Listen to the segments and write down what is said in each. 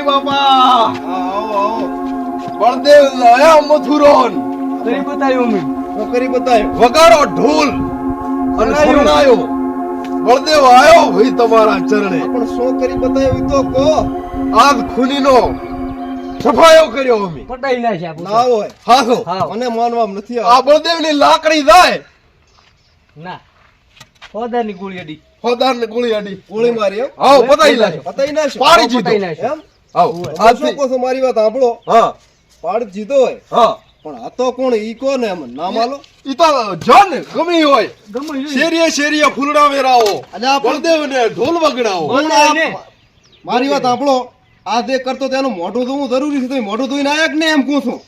મુખી બાપા. બળદેવ લયા મથુરોન. કરી બતાયો મે હું કરી બતાયો વગાડો ઢોલ. અને સુનાયો બળદેવ આયો ભઈ તમારા ચરણે. પણ શું કરી બતાયો તો કો આગ ખૂનીનો સફાયો કર્યો અમે. પટાઈ નાખ્યા. ના હોય. હાસો હા. મને માનવા નથી આ. બળદેવની લાકડી જાય. ના. હોદાની ગોળી અડી. ફોદાર ને ગોળી અડી. ગોળી મારી આવો પતાઈ લાજો પતાઈ નાખશો પાડી જીધો એમ? આવો. મારી વાત સાંભળો. હા. પાડી હોય હા. પણ આ તો કોણ ઈ કોને એમ? ના માલો ઈ તો જન ગમી હોય. શેરીએ શેરીએ ફૂલડા વેરાવો. અલ્યા આ પણ બળદેવ ને ઢોલ વગડાવો. મારી વાત સાંભળો. આ જે કરતો તેનું મોઢું ધોવું જરૂરી છે તો મોઢું ધોઈને આયા કે ને એમ કહું છું?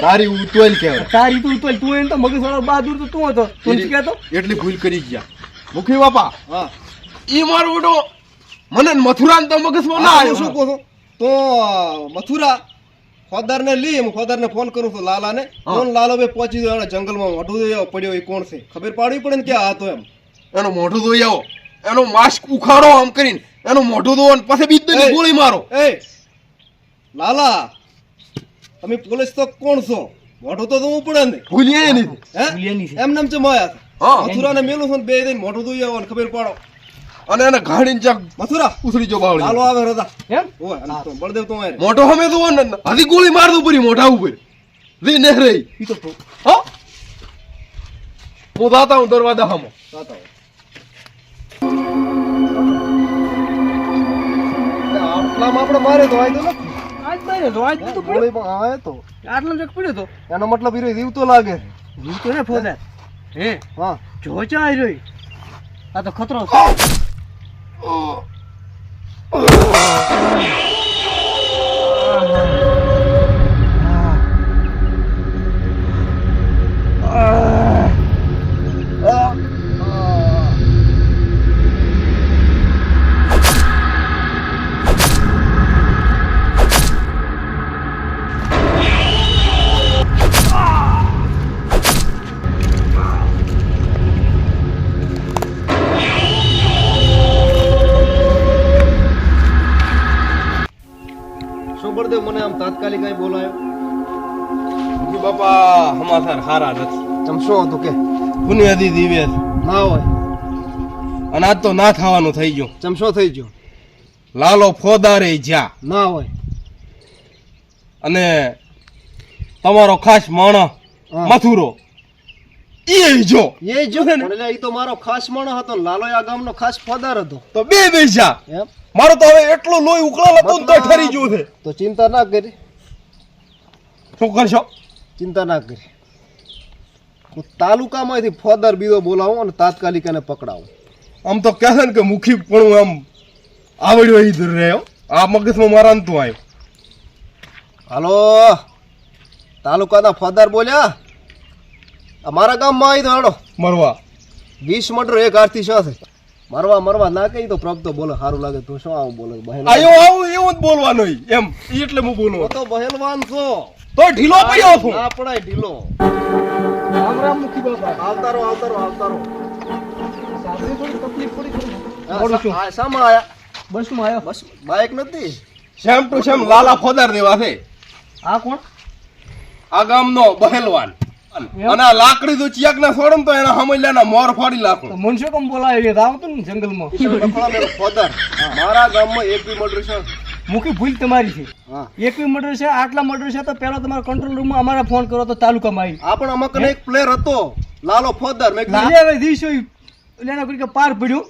તારી ઉતોલ કેવાય. તારી તું તો તું એને તો મગજ વાળો બહાદુર તો તું હતો. તું કેતો એટલી ભૂલ કરી ગયા. મુખી બાપા હા. ઈ મારો બેટો મને મથુરા તો મગજમાં ના આવ્યો. શું કહો તો મથુરા ખોદાર ને લઈ હું ખોદાર ને ફોન કરું છું લાલા ને હા. ફોન લાલો ભાઈ પહોંચી ગયો જંગલમાં મોઢું પડ્યો એ કોણ છે? ખબર પાડવી પડે ને કે આ હતો એમ. એનો મોઢું ધોઈ આવો. એનો માસ્ક ઉખાડો આમ કરીને. એનું મોઢું ધોવો અને પછી બીજ. ગોળી મારો. એ લાલા તમે પોલીસ તો કોણ છો? મોઢું તો ધોવું પડે ને. ભૂલીએ નહીં. હે? એમ નામ છે. માયા હા. મથુરા મેલું છે બે દિન મોઢું ધોઈ આવો ખબર પાડો. અને એને ઘાડીને ચાક મથુરા ઉછળી જો લાલો હાલો આવે રદા એમ? ઓય તો બળદેવ તો મારે. મોઢો હમે તો ને હજી ગોળી માર દઉં પરી મોઢા ઉપર. રી ને રે ઈ તો હો? હું દાતા હું દરવાજા હમો. દાતા. આટલામાં આપણે મારે તો આય તો નથી. આજ તો, આજ તો પડ્યો. આટલો જ પડ્યો તો. એનો મતલબ હીરો જીવ લાગે. જીવતો ને ફોદાર હે? હા જો ચા આવી રહ્યો આ તો ખતરો છે. શું મને આમ તાત્કાલિક કઈ બોલાયો. મુખી બાપા હમાસર હારા નથી. તમ શું હતું કે? બુનિયાદી દિવ્ય ના હોય. અને આજ તો ના થવાનું થઈ ગયું. શું થઈ ગયું? લાલો ફોદારે જ્યાં. ના હોય. અને તમારો ખાસ માણસ મથુરો. ઈ જો. એ જો. ને એટલે એ તો મારો ખાસ માણસ હતો લાલોયા ગામનો ખાસ ફાદર હતો. તો બે એમ? મારો તો હવે એટલો લોહી ઉકળાલ હતું તો ઠરી ગયું છે. તો ચિંતા ના કરી. શું કરશો? ચિંતા ના કરી. હું તાલુકામાંથી ફોદર બીજો બોલાવું અને તાત્કાલિક એને પકડાવું. આમ તો કહે ને કે મુખી પણ આમ આવડ્યો ઈ દૂર રહ્યો આ મગજમાં મારા અંતું આવ્યો હાલો. તાલુકાના ફોદર બોલ્યા? અમારા ગામમાં આવી તો હાડો મરવા. વીસ મટર એક આરતી શું છે મરવા મરવા ના કહી તો પ્રભ તો બોલે સારું લાગે તું શું આવું બોલે બહેન? આયો આવું એવું જ બોલવાનો. એમ એટલે હું બોલું. તો બહેલવાન છો. તો ઢીલો પડ્યો છું ના ઢીલો. રામ રામ મુખી બાપા. આવતારો આવતારો આવતારો. સાંભળી થોડી તકલીફ પડી હા, શામાં આયા. બસમાં આવ્યો બસ બાઇક નથી. શેમ ટુ સેમ લાલા ફોદાર દેવા છે. આ કોણ? આ ગામનો બહેલવાન? અને આ લાકડી તો ચિયાક ના છોડમ તો એના હમૈલાના મોર ફાડી તો નાખો કમ બોલાવે એ આવતું ને જંગલમાં મારા ગામમાં એક બી મર્ડર છે. મુખી ભૂલ તમારી છે. એક બી મર્ડર છે આટલા મર્ડર છે તો પેલા તમારા કંટ્રોલ રૂમમાં અમારા ફોન કરો તો તાલુકામાં આવી. આપણ પણ કને એક પ્લેયર હતો. લાલો ફોદર મેં હવે દિવસો લેના કરી કે પાર પડ્યું.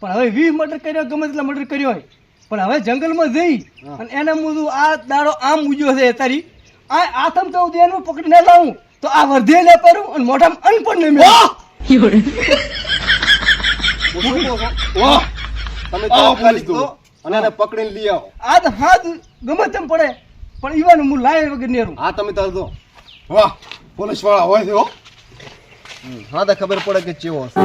પણ હવે વીસ મર્ડર કર્યો ગમે તેટલા મર્ડર કર્યો હોય. પણ હવે જંગલમાં જઈ અને એને મુજબ આ દાડો આમ ઉજ્યો છે તારી આ આથમ તો એનું પકડી ના લાવું. તો આ વર્ધે લે પરું અને મોઢામાં અન્ન પણ નહીં અને પકડીને લઈ આવો. આ તો હાથ ગમે તેમ પડે પણ ઈવાનું હું લાય વગર નેરું. હા તમે તાર દો વાહ પોલીસવાળા હોય છે હા તો ખબર પડે કે ચેવો હશે.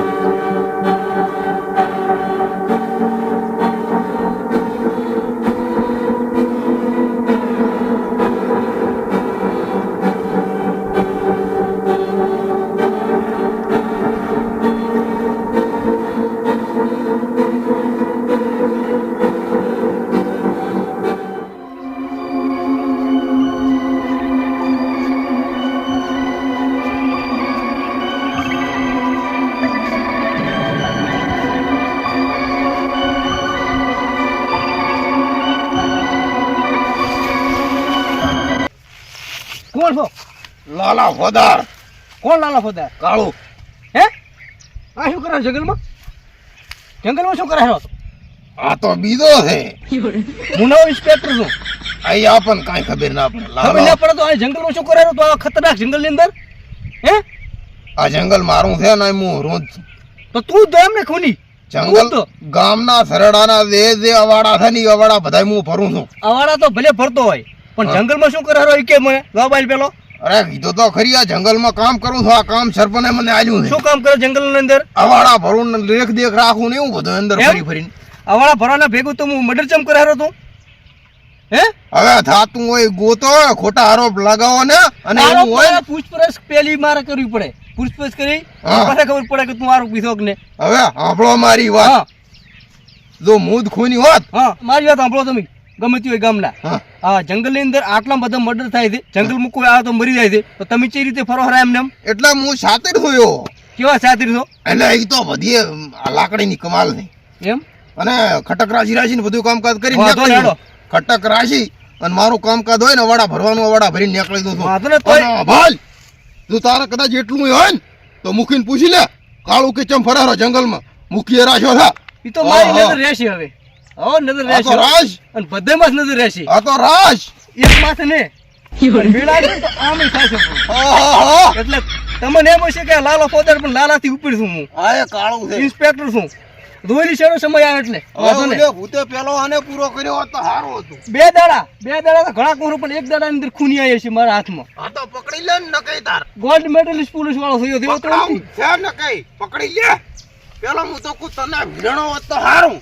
લાલા ફોદાર. કોણ લાલા ફોદાર? કાળું. હે? આ શું કરે જંગલમાં? જંગલમાં શું કરે છો? આ તો બીજો છે. હું નવો ઇન્સ્પેક્ટર છું. અહીંયા પણ કાંઈ ખબર ના પડે. ખબર ના પડે તો આ જંગલમાં શું કરે તો આ ખતરનાક જંગલની અંદર? હે? આ જંગલ મારું છે ને હું રોજ તો તું દમ એમને ખૂની. જંગલ તો. ગામના સરડાના જે જે અવાડા છે ને અવાડા બધા હું ભરું છું. અવાડા તો ભલે ભરતો હોય પણ જંગલમાં શું કરે કે મને મોબાઈલ પેલો. અરે વિધો તો ખરી આ જંગલમાં કામ કરું છું આ કામ સરપંચે મને આલ્યું શું કામ કરે જંગલની અંદર? અવાડા ભરું લેખ દેખ દેખ રાખું ને એવું બધું અંદર ફરી ફરી ફરીને. અવાડા ભરવાના ભેગું તો હું મર્ડર ચમ કરે તું? હે? હવે થાતું હોય ગોતો ખોટા આરોપ લગાવો ને અને એવું હોય પૂછપરછ પેલી મારે કરવી પડે. પૂછપરછ કરી. પછી ખબર પડે કે તું આરોપ છો ને? હવે સાંભળો મારી વાત. જો મૂદ ખૂની હોત હા મારી વાત સાંભળો તમે. ગમે તે હોય ગામના. હા. જંગલની અંદર આટલા બધા મર્ડર થાય છે. જંગલ કોઈ આવે તો મરી જાય છે. તો તમે કઈ રીતે ફરો હરા એમને એટલે હું સાતીર થયો. કેવા સાથી છો? એટલે એ તો બધી લાકડીની કમાલ નહીં એમ? અને ખટક રાશિ રાશિ બધું કામકાજ કરી ખટક રાશિ અને મારું કામકાજ હોય ને વાડા ભરવાનું વાડા ભરીને નીકળી દઉં છું. ભાઈ તું તારા કદાચ એટલું હોય ને તો મૂકીને પૂછી લે. કાળું કે ચમ ફરારો જંગલમાં. મૂકીએ રાખ્યો થા એ તો મારી. રહેશે હવે. હવે નજર રહેશે રાજ? અને બધામાં જ નજર રહેશે. આ તો રાજ. એક માથે ને હા, હા, હા. એટલે તમને એમ હશે કે લાલો ફોદર પણ લાલાથી ઉપર છું હું. આ કાળું છે. ઇન્સ્પેક્ટર છું. ધોઈલી શેરો સમય આવે એટલે. વાંધો નહીં. ભૂતે પેલો આને પૂરો કર્યો હોત તો સારું હતું. બે દાડા બે દાડા તો ઘણા કોરો પણ એક દાડા અંદર ખૂની આવી છે મારા હાથમાં. આ તો પકડી લે ને નકઈ તાર. ગોલ્ડ મેડલિસ્ટ પોલીસ વાળો થયો થયો તો છે નકઈ. પકડી લે. પેલો હું તો કુ તને ભીણો હોત તો સારું.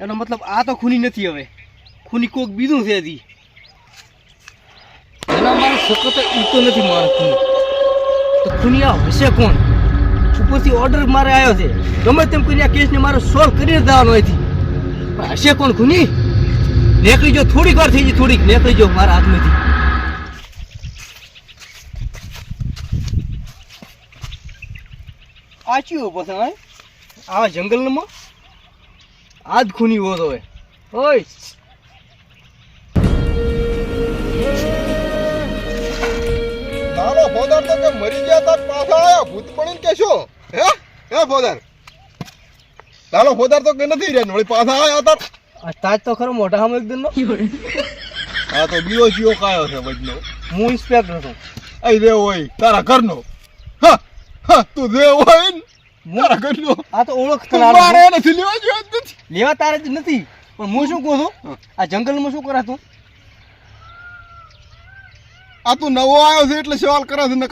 એનો મતલબ આ તો ખૂની નથી હવે. ખૂની કોક બીજું છે હજી. એના મારે શકો તો નથી મારે ખૂની. તો ખૂની હશે કોણ? ઉપરથી ઓર્ડર મારે આવ્યો છે. ગમે તેમ કરીને આ કેસને મારે સોલ્વ કરીને દેવાનો અહીંથી. પણ હશે કોણ ખૂની? નીકળી જો થોડીક વાર થઈ ગઈ, થોડીક. નીકળી જો મારા હાથમાંથી. આચ્યું પછી આવા જંગલમાં? આ જ ખૂની ઓય. તારો ફોદર તો કે મરી ગયા તાર પાછા આયા. ભૂત પડીને કે શું હે? હે ફોદર? તારો ફોદર તો કે નથી રહ્યા. વળી પાછા આયા તાર તાજ તો ખરો મોટા હામ એકદમ નો આ તો બીઓ જીઓ કાયો છે વજનો હું ઇન્સ્પેક્ટર છું. અહીં દેવ હોય તારા ઘરનો. હા હા તું દેવ હોય ને. આ તો ઓળખ મારે નથી લેવા જેવો નથી લેવા તારે જ નથી. પણ હું શું કહું છું? આ જંગલમાં શું કરાતું? આ તું નવો આવ્યો છે એટલે સવાલ કરે છે. ને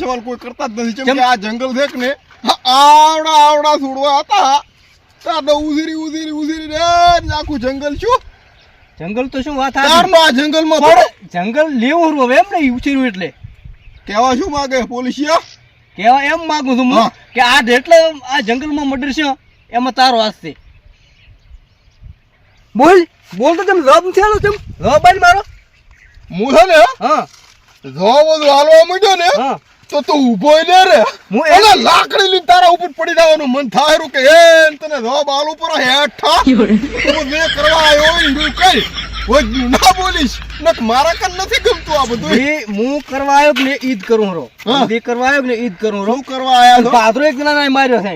સવાલ કોઈ કરતા જ નથી. કેમ કેમ? કે આ જંગલ છે ને આવડા આવડા છોડવા હતા. તાર તો ઉઝરી ઉઝરી ઉઝરી રે આખું જંગલ શું? જંગલ તો શું વાત આ જંગલમાં જંગલ લેવું હવે એમ નહીં ઉછેર્યું એટલે. કેવા શું માગે? પોલીસિયા કેવા એમ માગું છું હું કે આ જેટલે આ જંગલમાં મર્ડર છે એમાં તારો હાથ છે. બોલ બોલ તો તમે જવાબ થયેલો તેમ જવાબ આલી મારો. હું છે ને હા. જો બધું હાલવા માંડ્યો ને તો તું ઊભો ને રે. હું એના લાકડી લઈને તારા ઉપર પડી જવાનું મન થાય રૂ કે એ તને જવાબ આલું ઉપર હેઠા? તું જે કરવા આવ્યો એ કઈ. ના બોલીશ. નક મારા કન નથી ગમતું આ બધું. એ હું કરવા આવ્યો ને ઈદ કરું રો હા. કરવા આવ્યો ને ઈદ કરું રો કરવા આયા છો? પાદરો એક જણા માર્યો છે.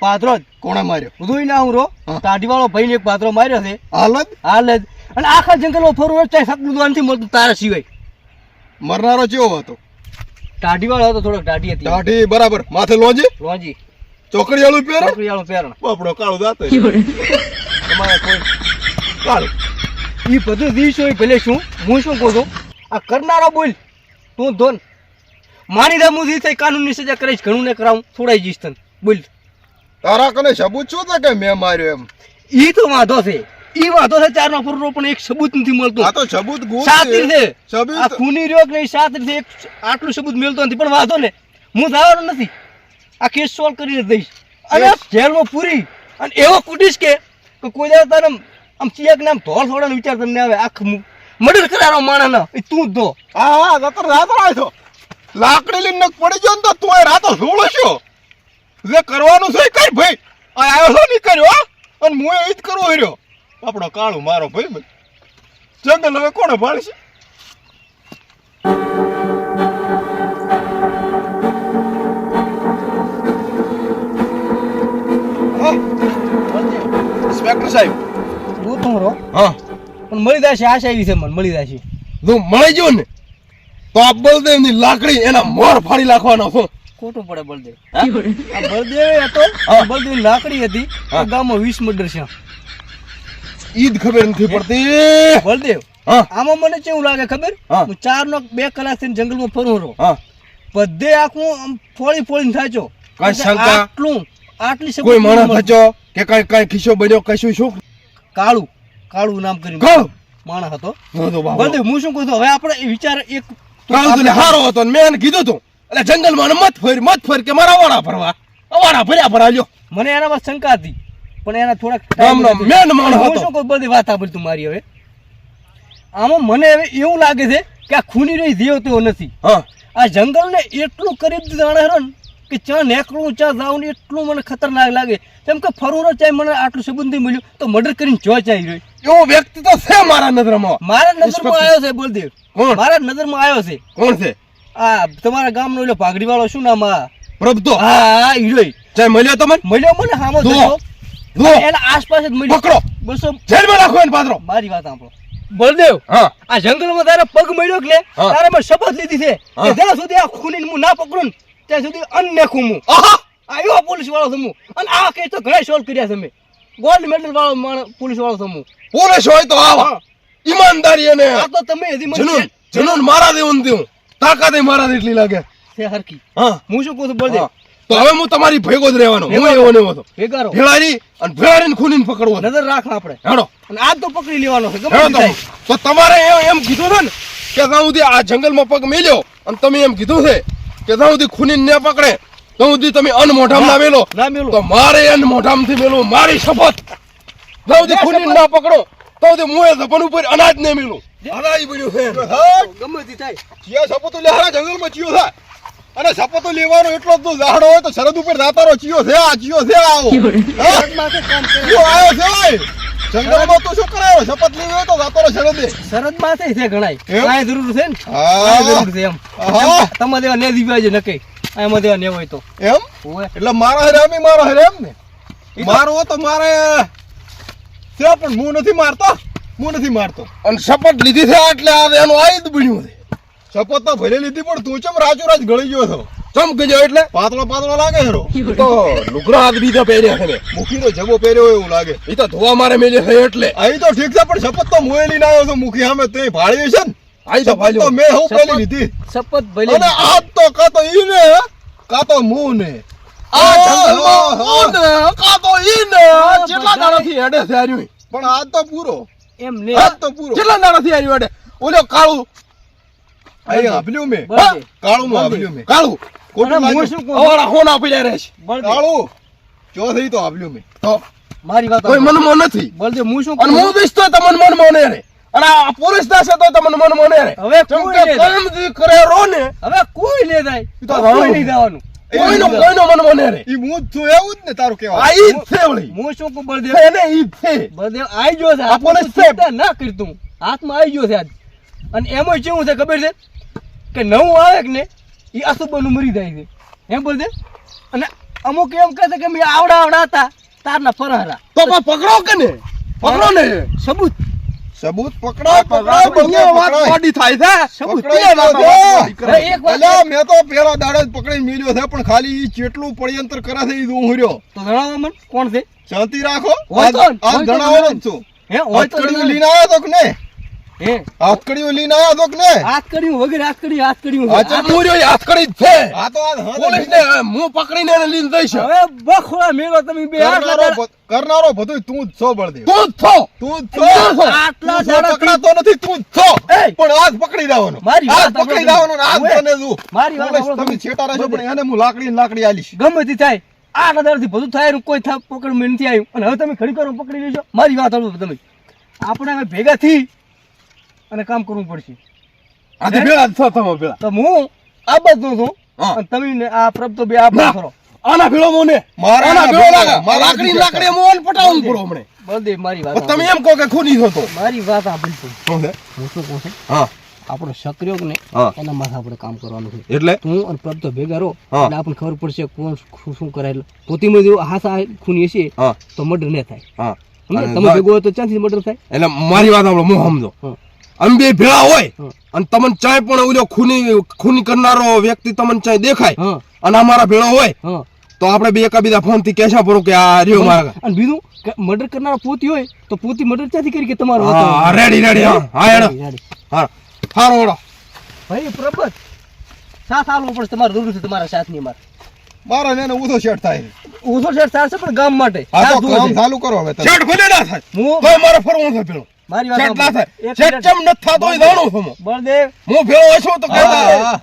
પાદરો જ. કોણે માર્યો? બધું ના હું રો તાડી વાળો ભાઈ ને એક પાદરો માર્યો છે. હાલત હાલ અને આખા જંગલ ફરવું ચાહે સકલું નથી મળતું તારા સિવાય. મરનારો કેવો હતો? ટાઢી વાળો હતો થોડોક ટાઢી હતી. દાઢી બરાબર. માથે લોજી? લોજી. ચોકડી વાળું પહેરો? છોકરી વાળો પેરણ બાપડો કાળો દાંત તમારે કોઈ કાળો. એ બધું દિવસ ભલે શું હું શું કહું છું? આ કરનારો બોલ તું ધોન. મારી દે હું થઈ કાનૂનની સજા કરીશ ઘણું ને કરાવું છોડાઈ જઈશ તને. બોલ. તારા કને સબૂત શું છે કે મેં માર્યો એમ? ઈ તો વાંધો છે. ઈ વાંધો છે ચાર નો પણ એક સબૂત નથી મળતો. આ તો સબૂત ગુણ સાતી છે સબૂત- આ ખૂની રહ્યો કે નહીં સાતી છે એક આટલું સબૂત મળતો નથી પણ વાંધો ને. હું જવાનો નથી. આ કેસ સોલ્વ કરીને દઈશ. અને જેલમાં પૂરી. અને એવો કૂટીશ કે કે કોઈ દાડો તારે આમ- ચિયાક નામ ધોળ છોડવાનો વિચાર તમને આવે, આખું મર્ડર કરારો માણસ એ તું દો. હા હા જતર રાતો આવ્યો લાકડી લઈને પડી ગયો ને તો તું રાતો સોળો છો. જે કરવાનું છે કઈ ભાઈ. આ આવ્યો છો નહીં કર્યો અને હું એ જ કરવો રહ્યો. આપણો કાળો મારો ભાઈ ભાઈ જંગલ હવે કોણે ભાળશે? ઇન્સ્પેક્ટર સાહેબ. તું હા? પણ મળી જશે આશા એવી છે મને મળી જશે જો મળી જો ને તો આ બલદેવની લાકડી એના મોર ફાડી નાખવાનો છું. ખોટું પડે બળદેવ. આ બળદેવ હતો. બળદેવ લાકડી હતી ગામમાં વીસ મર્ડર છે. ઈદ ખબર નથી પડતી. બળદેવ આમાં મને કેવું લાગે ખબર? હા. ચાર નો બે કલાકથી જંગલમાં ફરું રહું બધે આખું આમ ફોળી ફોળી થાચો? આટલું આટલી કોઈ માણસ. થચો કે કઈ કઈ ખિસ્સો બન્યો કશું શું? કાળું. કાળું નામ કરીને માણસ હતો. ન હું શું કહું હવે આપણે વિચાર એક કાળું હારો હતો ને મેં એને કીધું તું. એટલે જંગલમાં મત ફેર મત ફેર કે મારા વાળા ફરવા. અવાડા ફર્યા ફરાજો મને એનામાં શંકા હતી પણ એના થોડાક મેન માણસ હતો. શું કહું બધી વાત તું મારી હવે. આમાં મને હવે એવું લાગે છે કે આ ખૂની રહી દેવ તેવો નથી. આ આ જંગલને એટલું કરી જાણે હરો ને કે ચા નેકળું ચા જાઉં ને એટલું મને ખતરનાક લાગે. જેમ કે ફરું ચાય મને આટલું સુગંધી મળ્યું તો મર્ડર કરીને જો ચાઈ રહ્યો. એવો વ્યક્તિ તો છે મારા નજરમાં. મારા નજરમાં આવ્યો છે બોલદેવ. કોણ? મારા નજરમાં આવ્યો છે. કોણ છે? આ તમારા ગામનો ઓલો પાઘડી વાળો શું નામ આ? પ્રભતો હા હા હીરો ચાય મળ્યો તમને? મળ્યો મને હામો. થયો એના આસપાસ જ મળ્યો. પકડો. બસો જેલમાં રાખો એને પાત્રો મારી વાત સાંભળો. બળદેવ હા. આ જંગલમાં તારે પગ મળ્યો કે લે? તારે મેં શપથ લીધી છે. કે જ્યાં સુધી આ ખૂનીને હું ના પકડું ત્યાં સુધી અન્ન નાખું હું આહા આ એવો પોલીસ વાળો સમૂહ અને આ કેસ તો ઘણા સોલ્વ કર્યા છે મેં ગોલ્ડ મેડલ વાળો માણસ પોલીસ વાળો સમૂહ પોલીસ હોય તો આવા. ઈમાનદારી અને આ તો તમે હજી મને જનૂન મારા દેવું દેવું તાકાત મારા જેટલી લાગે. છે હરકી હા. હું શું કહું છું બોલ દે તો હવે હું તમારી ભેગો જ રહેવાનો. હું એવો ને એવો હતો ભેગારો. ભેળારી અને ભેળારીને ખૂનીને પકડવો. નજર રાખ આપણે. હેડો. અને આજ તો પકડી લેવાનો છે ગમે તો તમારે એમ એમ કીધું છે ને કે ત્યાં સુધી આ જંગલમાં પગ મેલ્યો અને તમે એમ કીધું છે કે જ્યાં સુધી ખૂની ને પકડે ત્યાં સુધી તમે અન્ન મોઢામાં ના મેલો ના મેલું. તો મારે અન્ન મોઢામાંથી મેલો મારી શપથ. જ્યાં સુધી ખૂની ના પકડો તો સુધી મોએ જપન ઉપર અનાજ ને મેલો. અનાજ બન્યું છે. ગમે તે થાય. ચિયા સપોતો લેહારા જંગલમાં જીવ થાય. અને શપથો લેવાનો એટલો જ તો ઝાડો હોય તો શરદ ઉપર જાતારો ચિયો છે આ ચિયો છે આવો. ચિયો આવ્યો છે ઓય. જંગલમાં તો શું કરાયો? શપથ લેવી હોય તો જાતારો શરદે. શરદમાંથી છે ઘણાય એમ? કાંઈ જરૂર છે ને? હા. જરૂર છે એમ. તમારે દેવા ને દીવા છે નકે. એમાં દેવા ને હોય તો. એમ? એટલે મારા હરે અમે મારા હરે એમ ને? મારો તો મારે છે પણ હું નથી મારતો. હું નથી મારતો. અને શપથ લીધી છે એટલે આ એનું આયુધ બન્યું છે. શપથ તો ભલે લીધી પણ તું ચમ રાચો રાચ ગળી ગયો છો? ચમ ગયો એટલે? પાતળો પાતળો લાગે હેરો તો લુગડા હાથ બીજા પહેર્યા છે ને. મુખીનો જબો પહેર્યો એવું લાગે. એ તો ધોવા મારે મેલે છે એટલે. અહીં તો ઠીક છે પણ શપથ તો મુએ લઈને આવ્યો છું. મુખી સામે તે ભાળી છે ને. આઈ તો તો મેં હું પેલી લીધી. શપથ ભલે અને આ તો કા તો ઈ ને કા તો મું ને. આ જંગલમાં મું ને કા તો ઈ ને કેટલા દાડાથી હેડે છે પણ આજ તો પૂરો. એમ ને. આ તો પૂરો. કેટલા દાડાથી હેડે. ઓલો કાળું અહીં આભલ્યું મેં. કાળું માં. આભલ્યું મેં. કાળું. કોટું હું. શું? અવાળા હોના પડ્યા રહે છે. બળદેવ, કાળું. ચોથી તો આભલ્યું મેં. તો. મારી વાત કોઈ મન મનમાં નથી. બોલજે હું શું અને હું બીસ તો તમને મન મોને રે અને આ પુરુષ દાસ તો તમને મન મોને રે હવે કોઈ કામ કરે રો ને. હવે કોઈ લે જાય. તો કોઈ નહીં જવાનું. કોઈનો કોઈનો મન મને રે ઈ હું છું એવું જ ને તારું કહેવાય આ ઈ જ છે વળી. હું શું કહું બળદેવ એને ઈ છે. બળદેવ આઈ ગયો છે. ના કરતું હાથમાં આવી ગયો છે આજ. અને એમાં કેવું છે ખબર છે? કે નવું આવે કે ને એ અશુભનું મરી જાય છે. એમ બળદેવ અને અમુક એમ કહે છે કે મેં આવડા આવડા હતા તારના ફરારા તો પકડો કે ને પકડો ને. સબૂત. બંને વાત થાય છે સબૂત. પકડાય વાત ગયો મોડી છે. કરે. એક વાત. અલ્યા, તો પેલા દાડે જ પકડીને મેલ્યો છે પણ ખાલી ઈ ચેટલું પડયંતર કરે છે રહ્યો. તો જણાવો મને કોણ છે? શાંતિ રાખો. જણાવવાનો ને. જ છું. હે હોય તો લઈને આવ્યો તો કે નહીં? હે? હાથકડીઓ લઈને આવ્યા ને હાથ વગર હાથ કર્યું હાથ કર્યું હા, છે. ચાલ. મૂર્યો એ હાથકડી છે. આ તો આ પોલીસ ને હું પકડીને લઈને જઈશ. હવે બખોળા મેળો તમે બે આટલા કરનારો દાડા- બ- કરનારો બધું તું જ છો બળદેવ. તું જ છો. તું જ છો. આટલા તું પકડાતો નથી તું જ છો. પણ આજ પકડી દેવાનો મારી આજ પકડી દેવાનો ને તને દઉં. મારી વાત તમે તમે. છેટા રહેશો પણ એને હું લાકડી ને લાકડી આલીશ. ગમે તે થાય. આ થી બધું થાય કોઈ થા પકડ મેં નથી આવ્યું. અને હવે તમે ઘડી કરો પકડી લેજો. મારી વાત સાંભળો તમે. આપણે ભેગા થઈ અને કામ કરવું પડશે. આજે ભેળા જ તમે ભેળા તો હું આ બધું છું. અને તમે ને આ પ્રભ તો બે આ. કરો આના ભેળો મોને મારા ભેળો લાગે. મારા લાકડી લાકડી મોન પટાવું પડો હમણે. બળદેવ મારી વાત તમે એમ કહો કે ખૂની છો તો મારી વાત આ બિલકુલ શું હું શું કહું છું? હા. આપણો સક્રિય ને એના માથે આપણે કામ કરવાનું છે. એટલે? હું અને પ્રભ તો ભેગા રહો. એટલે આપણને ખબર પડશે કોણ શું કરાયેલ પોતી પોતીમાં હાથ હાસા ખૂની હશે તો મર્ડર ન થાય. હા. સમજ્યા? અને તમે ભેગો હોય તો ક્યાંથી મર્ડર થાય? એટલે મારી વાત સાંભળો હું સમજો. હા. અમે બે ભેળા હોય અને તમને ચાય પણ ઓલો ખૂની ખૂની કરનારો વ્યક્તિ તમને ચાય દેખાય અને અમારા ભેળો હોય હા. તો આપણે બે એકાબીજા ફોનથી કહેશા પડો કે આ રહ્યો મારા અને બીજું મર્ડર કરનારો પોતી હોય તો પોતી મર્ડર ત્યાંથી કરી કે તમારો હા રેડી રેડી હા. હા હેડો. હા. હારો ઓડો ભાઈ પ્રબત સાથ આલવો પડશે તમારે જરૂર છે તમારા સાથની માર મારા ને ઉધો શેઠ થાય. ઉધો શેઠ થાય છે પણ ગામ માટે. આ તો કામ ચાલુ કરો હવે તમે. શેઠ ખોલે ના થાય. હું તો મારે ફરવું છે પેલો મારી વાત શેઠ ના થતો એ જાણું છું બળદેવ. હું ભેળો હશો તો કહેતા હા.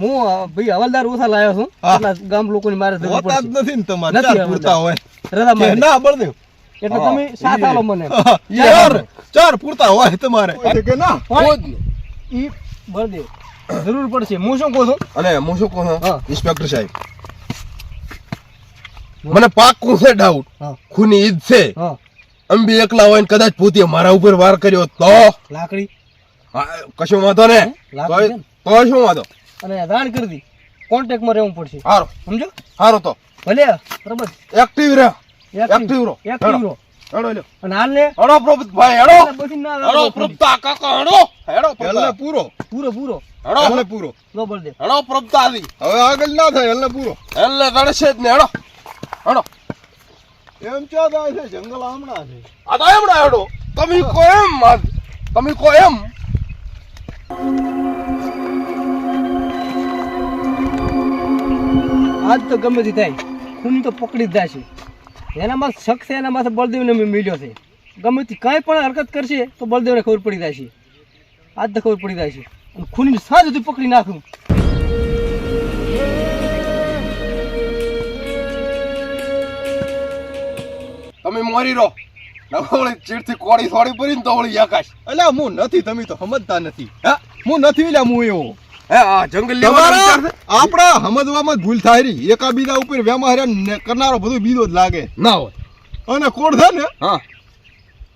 હું. ભાઈ હવાલદાર ઓછા લાવ્યો છું. એટલા ગામ લોકોની મારે જરૂર પડશે. નથી ને તમારે. ચાર પૂરતા હોય. રજા મારે. ના બળદેવ. એટલે તમે સાથ આલો મને. યાર ચાર પૂરતા. હોય તમારે. કે ના? ઈ બળદેવ જરૂર પડશે. હું શું કહું છું? અને હું શું કહું છું? ઇન્સ્પેક્ટર સાહેબ. મને પાકું છે ડાઉટ ખૂની ઈદ છે. હા. અમે બી એકલા હોય ને કદાચ ભૂતિએ મારા ઉપર વાર કર્યો તો? લાકડી. કશું વાંધો ને? તોય શું વાંધો? અને દાણ કરી દી. કોન્ટેક્ટમાં રહેવું પડશે. હારો. સમજો હારો તો. ભલે બરાબર. એક્ટિવ રહે. એક્ટિવ રહો. એક્ટિવ રહો. અને હાલ ને હેડો. બધી ના હેડો પ્રભુતા કાકા હેડો. હેડો એટલે પૂરો. પૂરો પૂરો. હેડો. એટલે પૂરો. લો હેડો પ્રભુતાજી હવે આગળ ના થાય એટલે પૂરો. એટલે તડશે જ ને હેડો. હેડો. એમ ચા થાય છે? જંગલ હમણાં છે. આ તો એમડા હેડો. તમે કો એમ માર તમે કો એમ. આજ તો ગમે તે થાય. ખૂન તો પકડી જ જશે. એના માં શક છે એના માથે બળદેવને મેં મિલ્યો છે. ગમે તે કાંઈ પણ હરકત કરશે તો બળદેવને ખબર પડી જશે. આજ તો ખબર પડી જશે. અને ખૂન સાજ સુધી પકડી નાખું. તમે મોરી રહો. નવળી ચીડથી કોડી થોડી પડી ને તો ઓળી આકાશ એટલે હું નથી તમે તો સમજતા નથી. હા? હું નથી લ્યા હું એવો. હે આ જંગલ? આપણા સમજવામાં ભૂલ થાય રહી એકાબીજા ઉપર વેમાર્યા ને કરનારો બધું બીજો જ લાગે. ના હોય. અને કોણ છે ને? હા.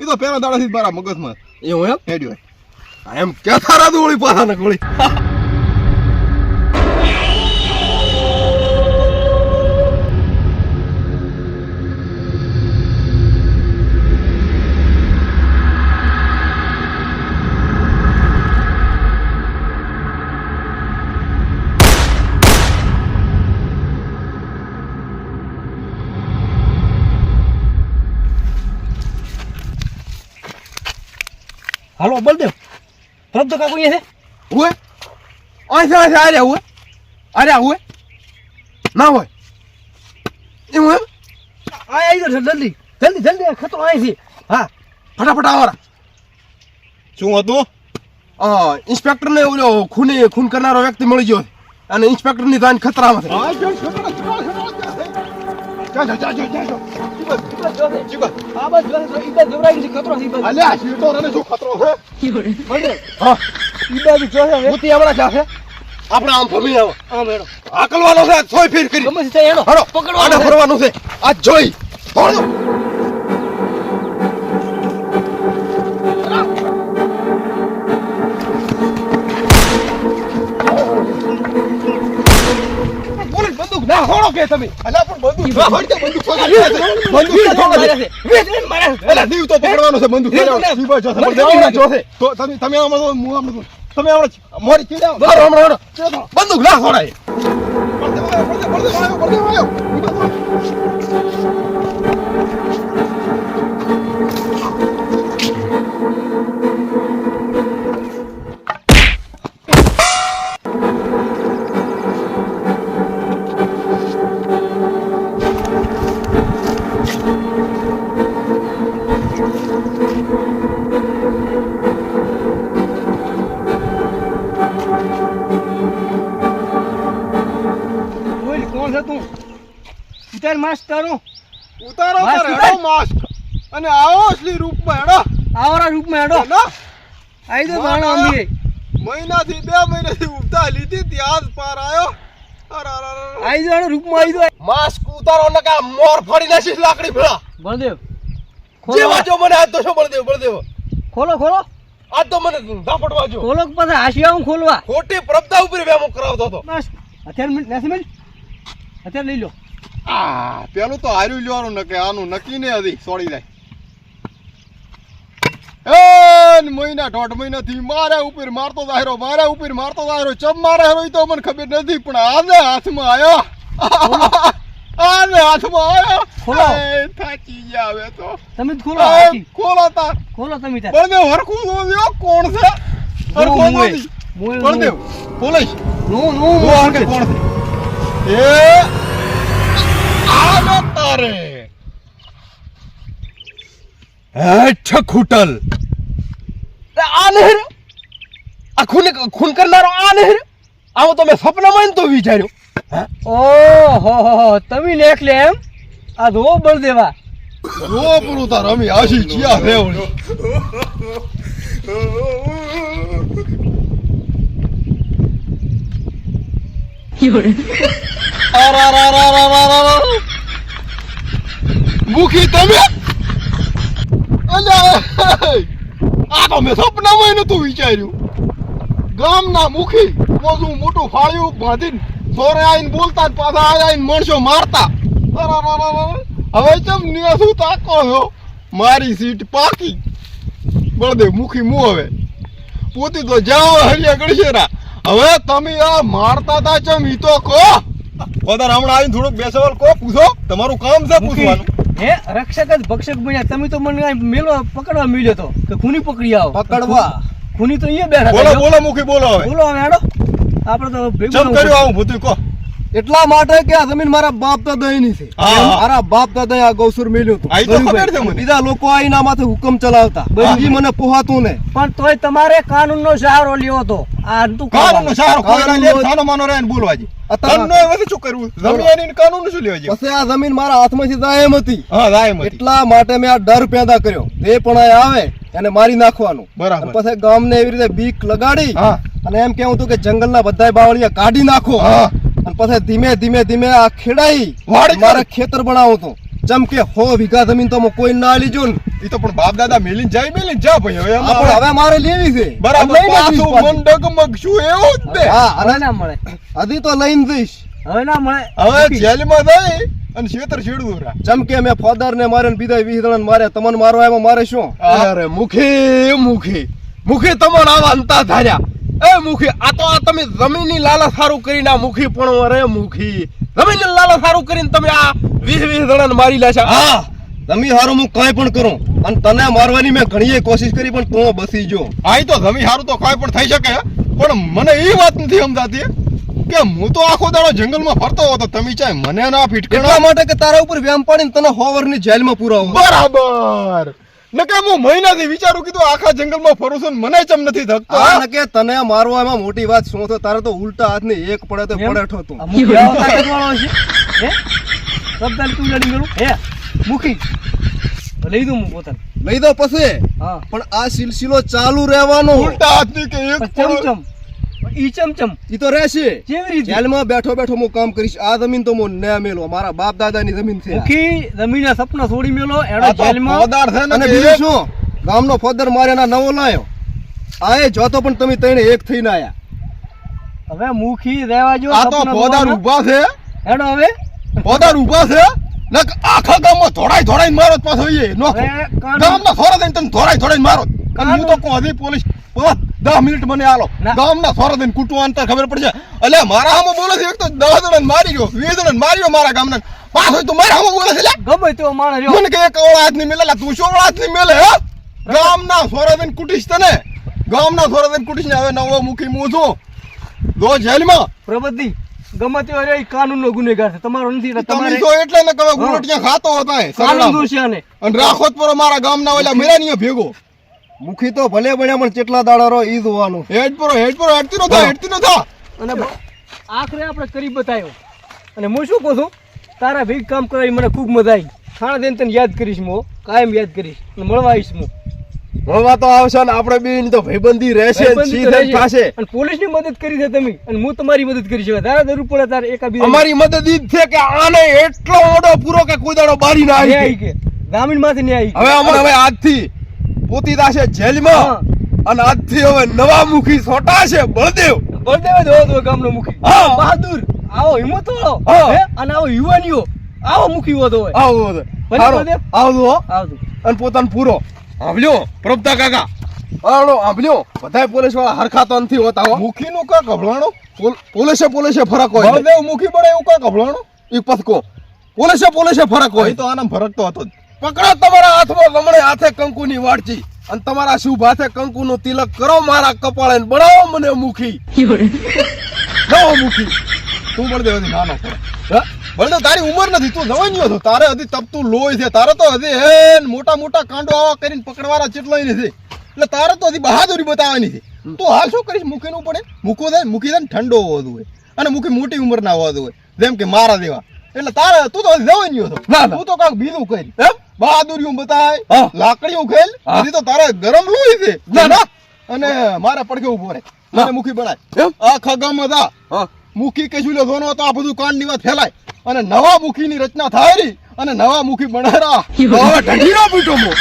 એ તો પેલા દાડાથી મારા મગજમાં એવું એમ? હેડ્યો એમ કે થારા દોળી પાછા ને ગોળી. હાલો બળદેવ પ્રભુ તો કાકુ અહીંયા છે? હોય અહીં છે અરે હોય અરે હોય ના હોય. એવું હોય? આ આવી જશે જલ્દી. જલ્દી જલ્દી ખતરો અહીં છે. હા. ફટાફટ આવરા શું હતું? ઇન્સ્પેક્ટર ને ઓલો ખૂને ખૂન કરનારો વ્યક્તિ મળી ગયો અને ઇન્સ્પેક્ટરની જાન ખતરામાં છે. આ જો છોકરા, છોકરા, છોકરા, જા, જા, જા, જા, જા. જીબા. આ બસ બસ ઈ બાજુ જોરાઈ ગઈ છે, ખતરો છે ઈ બાજુ. અલ્યા, શેઠો રને શું ખતરો છે? બળદેવ હા ઈ બાજુ જોશે હવે ભૂતી હમણાં જાશે આપણે આમ ફમી આવો આમ હેડો આકલવાનો છે સોય ફેર કરી ગમે થાય હરો પકડવાનો ફરવાનું છે આ જોઈ ના હોળો કે તમે અલા પણ બંદૂક ના હોય તો બંદૂક બંદૂક વીર મારે છે. વીર વીર મારે છે. અલ્યા, દીવ તો પકડવાનો છે, બંદૂક દીવ જોશે. તો તમે તમે આમાં હું આમાં તમે આમ મોરી ચીડા હરો આમ બંદૂક ના છોડાય પડદે વાળ્યો, પડદે, પડદે ઉતાર માસ્ક તારું ઉતારો. માસ્ક હેડો માસ્ક અને આવો અસલી રૂપમાં હેડો. આવરા રૂપમાં હેડો. હેડો. આઈ દો ભાણો. અમીએ. મહિનાથી બે મહિનાથી ઉપતા લીધી ત્યાં આજ પાર આવ્યો. આઈ દો રૂપમાં આઈ દો. માસ્ક ઉતારો ને કા મોર ફાડી નાખીશ લાકડી ભેળા. બળદેવ જે ખોલો વાંચો મને આજ તો શું બળદેવ બળદેવ? ખોલો ખોલો. આજ તો મને ધાપડ વાંચો. ખોલો પછી હાશિયા ખોલવા? ખોટી પ્રપદા ઉપર વેમો કરાવતો હતો. બસ અત્યારે મિનિટ નથી મિનિટ. અત્યારે લઈ લો. આ પેલું તો હાર્યું લેવાનું નકે આનું નક્કી ને હજી છોડી જાય. મહિના દોઢ મહિનાથી મારે ઉપર મારતો દાયરો મારે ઉપર મારતો દાયરો ચમ મારે હેરો તો મને ખબર નથી પણ આને હાથમાં આવ્યો આને હાથમાં આવ્યો ખોલો. થાકી ગયા હવે તો. તમે ખોલો ખોલો તાર. ખોલો તમે તાર. બળદેવ હરખું જો કોણ છે? હરખું હું જો હોય. દી. હું હોય, બળદેવ ખોલીશનું નું હરખે કોણ છે? એ આને તારે. હેઠ ખૂટલ. આ નહેર? આ ખૂન ખૂન કરનારો આ નહેર? આવો તો મેં સપનામાં તો વિચાર્યું. ઓહો હો હો તમે લેખ લે એમ? આ ધો બળ દેવા. રો પૂરું તાર અમે આશી ચિયા હે ઓળી યોરે આ રા રા રા રા રા. અરારારારારારા. મુખી તમે? આ તો મેં સપનામાં નતું વિચાર્યું. ગામના મુખી મોજું મોટું ફાળ્યું બાંધીને સોરે આવીને બોલતા પાછા આવીને માણસો મારતા. હવે ચમ નિયાસું તાકો છો મારી સીટ પાકી. બળદેવ મુખી મુ હવે. પોતી તો જાઓ હરિયા ગણશેરા હવે તમે આ મારતા તા ચમ ઈ તો કહો. પધાર હમણાં આવીને થોડુંક બેસવાલ કો પૂછો. તમારું કામ છે પૂછવાનું. હે? રક્ષક જ ભક્ષક બન્યા. તમે તો મને મેલો પકડવા મળ્યો તો કે ખૂની પકડી આવો? પકડવા. ખૂની તો અહીંયા બેઠા. બોલો બોલો મુખી બોલો હવે. બોલો હવે હેડો. આપણે તો ભેગું કર્યું આવું બધું? કહો. એટલા માટે કે આ જમીન મારા બાપ દાદાની છે. મારા બાપ દાદા આ ગૌસુર મેલ્યું હતું. બીજા લોકો આઈના માથે હુકમ ચલાવતા. બરાબર. મને પોહાતું ને. પણ તોય તમારે સહારો આ. સહારો કોઈ ના લે. સાનો માનો રહે બોલવાજી જમીન કાનૂન શું લેવા જેવું? પછી આ જમીન મારા હાથમાંથી જાય હતી. એટલા માટે મેં આ ડર પેદા કર્યો. જે પણ આ આવે એને મારી નાખવાનું. બરાબર. પછી પછી ગામને એવી રીતે બીક લગાડી અને એમ કેવું હતું કે જંગલના બધા બાવળિયા કાઢી નાખો. હા. અને પછી ધીમે ધીમે ધીમે આ ખેડાઈ મારે ખેતર બનાવું હતું જેમ કે હો વીઘા જમીન તો હું કોઈ ના લીજો ને. એ તો પણ બાપ દાદા મેલી જાય મેલી જા ભાઈ હવે પણ હવે મારે લેવી છે. બરાબર લઈને પાછું મન ડગમગ શું એવું જ ને. હા હવે અને ના મળે. હજી તો લઈને જઈશ. હવે ના મળે. હવે જેલમાં જઈ અને શેતર છેડવું રા. જેમ કે મેં ફાદર ને મારે બીજા વીસ જણા મારે તમને મારવા એમાં મારે શું? અરે મુખી મુખી. મુખી તમો આવા અંતા ધાર્યા. એ મુખી આ તો આ તમે જમીનની લાલા સારું કરીને આ મુખી પણ અરે મુખી. જમીનની લાલા સારું કરીને તમે આ વીસ વીસ જણાને મારી લેશા હા જમી હારું હું કાંઈ પણ કરું. અને તને મારવાની મેં ઘણીએ કોશિશ કરી પણ તું બસી જો આઈ તો જમી સારું તો કાંઈ પણ થઈ શકે પણ મને એ વાત નથી સમજાતી કે હું તો આખો દાડો જંગલમાં ફરતો હતો તમે ચાહે મને ના ફિટ કરવા માટે કે તારા ઉપર વ્યામ પાડીને તને હોવરની જેલમાં પુરાવો. બરાબર. નકે હું મહિનાથી વિચારું કીધું આખા જંગલમાં ફરું છું ને મને ચમ નથી થકતો આ તને મારવા એમાં મોટી વાત શું છે તારે તો ઉલટા હાથને એક પડે તો પડેઠો તું. આ મુખી આવો તાકાતવાળો છે? હે? રબ્દાલ તું લડી ગયું હે? મુખી લઈ દઉં હું પોતાને. લઈ દો પછી. હા. પણ આ સિલસિલો ચાલુ રહેવાનો. ઉલટા હાથની કે એક ચમચમ ઈ ચમચમ ઈ તો રહેશે. કેવી રીતે? જેલમાં બેઠો બેઠો હું કામ કરીશ. આ જમીન તો હું ને મેલો મારા બાપ દાદાની જમીન છે. આ. જમીનના સપના છોડી મેલો એનો જેલમાં પોદાર છે અને બીજું શું? ગામનો ફોદર મારે નવો લાયો. આ જોતો પણ તમે ત્રણે એક થઈને આયા. હવે મુખી રહેવા જો આ તો પોદાર ઊભા છે. હેડો હવે. પોદાર ઊભા છે. નક આખા ગામમાં ધોડાઈ ધોડાઈ મારો પાછો ઈ નો ગામના સોરા દઈને તમે ધોડાઈ ધોડાઈ મારો અને હું તો કહું પોલીસ પાંચ દસ મિનિટ મને આલો. ના. ગામના સોરા દઈને કૂટવા ખબર પડશે એટલે મારા હામો બોલે છે એક તો દસ જણાને મારી ગયો વીસ જણાને મારી ગયો મારા ગામના. પાછો તો મારા હામો બોલે છે ગમે તેવો માણસ મને કે એક ઓળા હાથની મેલે તું શું ઓળા હાથની મેલે હે? ગામના સોરા દઈને કૂટીશ તને. ગામના સોરા દઈને કૂટીશ ને હવે નવો મુખી મું છું. દો જેલમાં. પ્રબંધી ગમે તેવો રહ્યો કાનૂન નો ગુનેગાર છે. તમારો નથી તમે તમારે તો એટલે ને કવે ગુલટિયા ખાતો હતા કાનૂન સગડામાં. ને અને રાખોત પર મારા ગામના ઓલા મેરાનીએ ભેગો. મુખી તો ભલે બન્યા પણ કેટલા દાડા રો ઈ જોવાનું. હેડ પરો હેડ પરો હેડતી નતો હેડતી નતો અને આખરે આપણે કરી બતાવ્યો અને હું શું કહું છું? તારા ભેગ કામ કરાવી મને ખૂબ મજા આવી. ખાણા દઈને તને યાદ કરીશ મો કાયમ યાદ કરીશ. અને મળવા આવીશ હું. મળવા તો આવશે ને આપણે બેન તો ભાઈબંધી રહેશે. થશે અને પોલીસની મદદ કરી છે તમે. અને હું તમારી મદદ કરી છે. તારા જરૂર પડે તારે એકાબીજા અમારી મદદ ઈ છે કે આને એટલો ઓડો પૂરો કે કોઈ દાડો બારી ના આવી કે ગ્રામીણમાંથી ન્યાય હવે અમે હવે આજથી પોતી દાશે જેલમાં. અને આજથી હવે નવા મુખી છોટા છે બળદેવ. બળદેવ જ હોવો ગામનો મુખી. હા. બહાદુર આવો હિંમત વાળો અને આવો યુવાનીઓ આવો મુખી હોતો હોય આવો. આવજો આવજો. અને પોતાનો પૂરો. આંભલ્યો પ્રભતા કાકા. હાલો આંભલ્યો બધાય પોલીસવાળા હરખા તો નથી હોતા હો. મુખી નું કા પોલ- પોલીસે પોલીસે ફરક હોય. બળદેવ મુખી પડે એવું કા અભળાણું ઈ પથકો. પોલીસે પોલીસે ફરક હોય હોય. તો આનામ ફરક તો હતો જ. પકડો તમારા હાથમાં રમણે હાથે કંકુની વાડચી. અને તમારા શુભ હાથે કંકુનું તિલક કરો, મારા કપાળે બનાવો મને મુખી. નવો મુખી. તું બળદેવ નાનો પડે. તારી ઉંમર નથી, તું જવાનીયો છો. તારે હજી તપતું લોહી છે. તારે તો હજી હે મોટા મોટા કાંડો આવા કરીને પકડવાના ચેટલાય નથી. એટલે તારે તો હજી બહાદુરી બતાવવાની છે. તું હાલ શું કરીશ? મૂકીનું પડે. મૂકવું થાય મૂકી દે ઠંડો હોવો જોઈએ. અને મૂકી મોટી ઉંમરના હોવા જોઈએ. જેમ કે મારા જેવા. એટલે તારે તું તો ના, ના. તું તો કાંઈક બીજું કરી. એમ? બહાદુરીઓ બતાય. લાકડીઓ ખેલ હજી તો તારે ગરમ લોહી છે. ના, ના. અને મારા પડખે ઊભો રહે. મને મુખી બનાય. આ ખગમ હતા મુખી કશું લે ધોનો તો આ બધું કાંડની વાત ફેલાય. અને નવા મુખીની રચના થાય રહી અને નવા મુખી બનારા. ઢંઢીનો પીટો મો.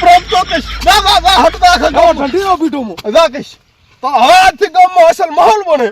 પ્રાપ્ત કશ જા જા હટતા ખગમ. ઢંઢીનો પીટો મો. જા કશ. તો આજથી ગામમાં અસલ માહોલ બને.